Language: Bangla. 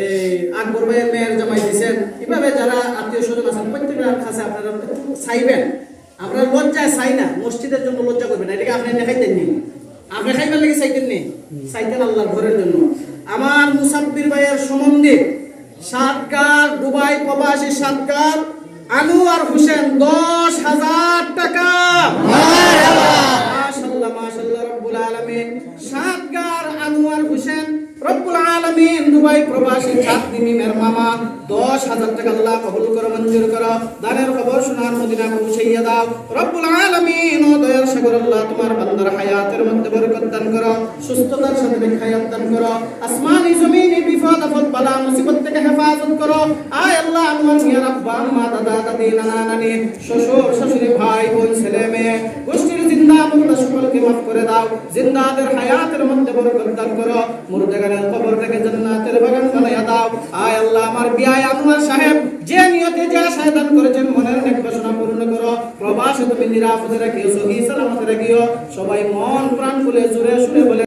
এই আকবর ভাইয়ের মেয়ের জামাই দিয়েছেন। এভাবে যারা আত্মীয় স্বজন আছেন, প্রত্যেকের কাছে আপনারা চাইবেন। আমরা লজ্জায় চাই না, মসজিদের জন্য লজ্জা করবেন এটাকে আপনি দেখাইতেন নি। আপনি খাইবার লাগে চাইতেন নি? চাইতেন আল্লাহর ঘরের জন্য। আমার মুসাব্বির ভাইয়ের সম্বন্ধে সাতকার, দুবাই প্রবাসী সাতকার, আনোয়ার হোসেন, দশ হাজার টাকা। মাশাআল্লাহ মাশাআল্লাহ রব্বুল আলামিন। সাতগার আনোয়ার হোসেন রব্বুল আলামিন দুবাই প্রবাসী ছাত্রী মিমের মামা, দশ হাজার টাকা আল্লাহ কবুল করো, মঞ্জুর করো। দানের খবর শোনার মদিনা পৌঁছাইয়া দাও। রব্বুল আলামিন, ও দয়ার সাগর আল্লাহ, তোমার বান্দার হায়াতের মধ্যে বরকত দান করো, সুস্থতার সাথে হায়াত দান করো, আসমানি জমিনে বিপদ, আপদ বালা মুসিবত থেকে হেফাজত করো। আয় আল্লাহ আমার মিয়ার আব্বা আম্মা দাদা, দাদি, নানা, নানি, শ্বশুর, শাশুড়ি, ভাই, বোন, ছেলে, মেয়ে মাফ করে দাও। জিন্দাদের হায়াতের মধ্যে বরকত দান করো। মুর্দাগানের কবর থেকে জান্নাতের বাগান দাও। আয় আল্লাহ, আমার আনোয়ার সাহেব, যে নিয়তে যে আশায় দান করেছেন, মনের নেক বাসনা পূর্ণ করো। প্রবাসে তুমি নিরাপদে রাখিও, সহি রাখিও। সবাই মন প্রাণ খুলে জুড়ে শুনে বলে